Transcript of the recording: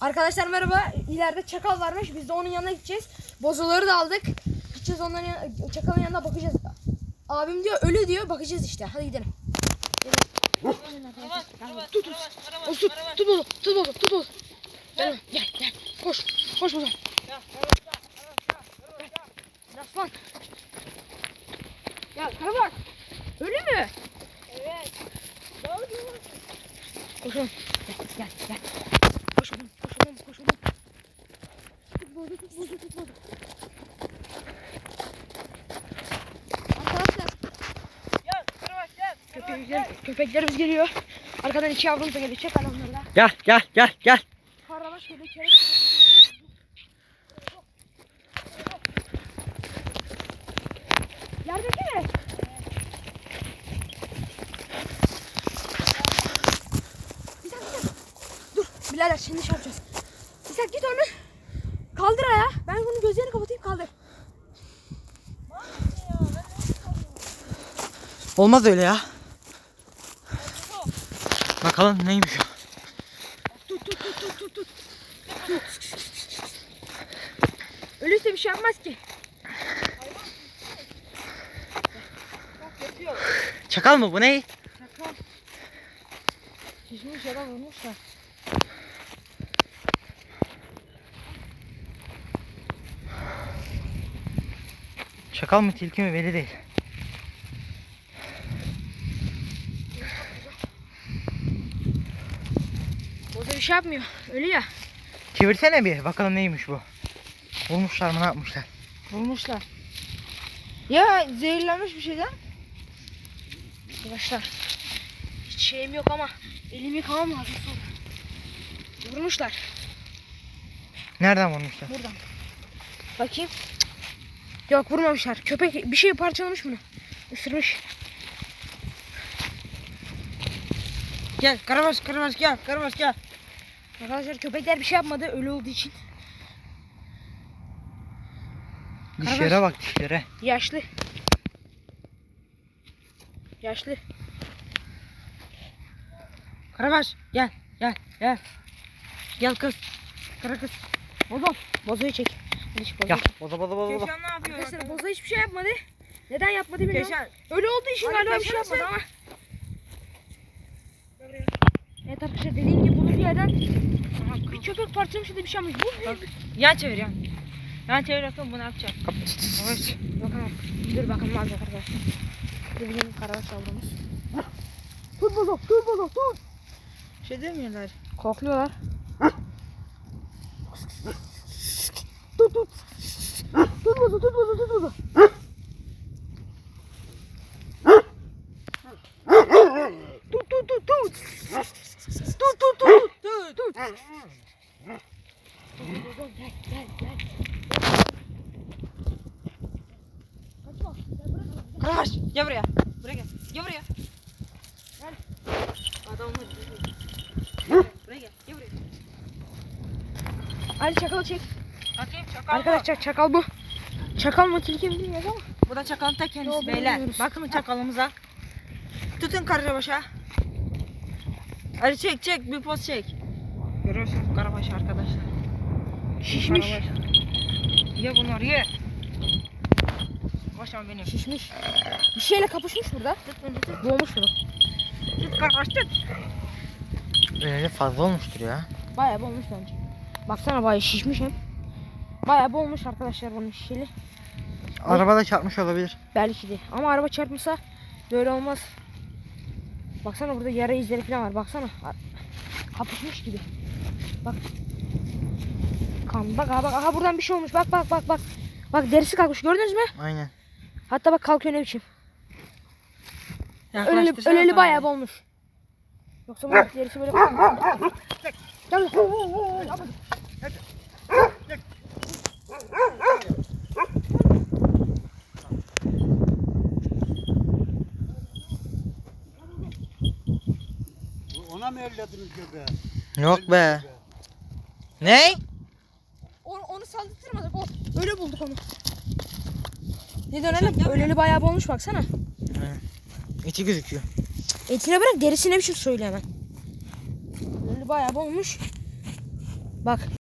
Arkadaşlar merhaba. İleride çakal varmış. Biz de onun yanına gideceğiz. Bozoları da aldık. Gideceğiz onların yanına, çakalın yanına bakacağız. Abim diyor ölü diyor. Bakacağız işte. Hadi gidelim. Tut tut. Tut. Tut bolu. Tut bolu. Tut bolu. Gel gel gel. Koş. Koş bolu. Aslan. Ya Karabak. Ölü mü? Evet. Koşalım. Gel gel gel. Koşalım koşalım koşalım. Tut bozu tut bozu tut bozu. Arkadaşlar Gel, kırbaç gel. köpekler, köpeklerimiz geliyor. Arkadan iki yavrumuz da lan onları da. Gel gel gel gel. Geliyor. Kerek geliyor. Yerdeki mi? Bir dakika, bir dakika. Dur birader şimdi şey yapacağız. Dakika git onu. Kaldır ayağı. Ben bunun gözlerini kapatayım kaldır. Olmaz öyle ya. Bakalım neymiş o. Tut tut tut tut tut tut. Ölürse bir şey yapmaz ki. Çakal mı bu ne? Çakal. Şişmiş ya da vurmuşlar. Çakal mı tilki mi belli değil. Boza bir şey yapmıyor. Ölü ya. Çevirsene bir bakalım neymiş bu. Bulmuşlar mı ne yapmışlar? Vurmuşlar. Ya zehirlenmiş bir şeyden. Arkadaşlar. Hiç şeyim yok ama elimi yıkamam lazım sonra. Vurmuşlar Nereden vurmuşlar? buradan. Bakayım. Yok vurmamışlar. Köpek bir şey parçalamış bunu. Isırmış. Gel, karabaş, karabaş gel, karabaş gel. Arkadaşlar köpekler bir şey yapmadı ölü olduğu için. Dişlere bak dişlere. Yaşlı. Yaşlı. Karabaş gel, gel, gel. Gel kız. Kara kız. Bozo. Bozoyu çek. Bozoyu Gel. çek. Boza boza boza boza. Keşan ne yapıyor? Arkadaşlar Bozo hiçbir şey yapmadı. Neden yapmadı bilmiyorum. Keşan. Ölü olduğu için galiba bir şey yapmadı ama. Evet arkadaşlar dediğim gibi bulunduğu yerden bir köpek parçalamış da bir şey yapmış. Bu Bak, yan çevir yan. Yan çevir bakalım bunu yapacak. Evet. Bakalım. Dur bakalım olacak arkadaşlar. Bizim karabaş yavrumuz. Tut Bozo. Tut Bozo. Tut. Şey demiyorlar. Kokluyorlar. Tut tut. Tut Bozo. Tut Bozo. Tut Bozo. Tut tut tut tut. Tut tut tut. Tut tut. Bozo gel gel gel. Kaçma. Gel bırak. Karabaş gel buraya. Buraya gel. Gel buraya. Gel. Adamlar. Gel buraya gel. Gel buraya. Ali çakalı çek. Çakal? Arkadaşlar çakal bu. Çakal mı tilki mi bilmiyoruz ama. Bu da çakalın ta Yo, kendisi bunu beyler. biliyoruz. Bakın çakalımıza. Tutun karabaşa. Hadi çek çek bir poz çek. Görüyorsunuz karabaş arkadaşlar. Şişmiş. Karabaş. Ye bunları ye. Başım benim. Şişmiş. Bir şeyle kapışmış burada. Tut bunu tut. Boğmuş bunu. Tut karabaş tut. Öyle fazla olmuştur ya. Bayağı boğmuş bence. Baksana bayağı şişmiş hem. Bayağı boğmuş arkadaşlar bunun şişeli. Arabada çarpmış olabilir. Belki de. Ama araba çarpmışsa böyle olmaz. Baksana burada yara izleri falan var. Baksana. Kapışmış gibi. Bak. Kan. Bak aha bak. Aha buradan bir şey olmuş. Bak bak bak bak. Bak derisi kalkmış. Gördünüz mü? Aynen. Hatta bak kalkıyor ne biçim. Öleli, öleli bayağı boğmuş. Yoksa bunun derisi böyle... Gel. Ona mı ellediniz göbeği? Yok be. Ne? Onu, onu saldırtırmadık. O, öyle bulduk onu. Ne dönelim? Öleli bayağı olmuş baksana. İçi gözüküyor. Etine bırak derisine bir şey söyle hemen. Öleli bayağı olmuş. Bak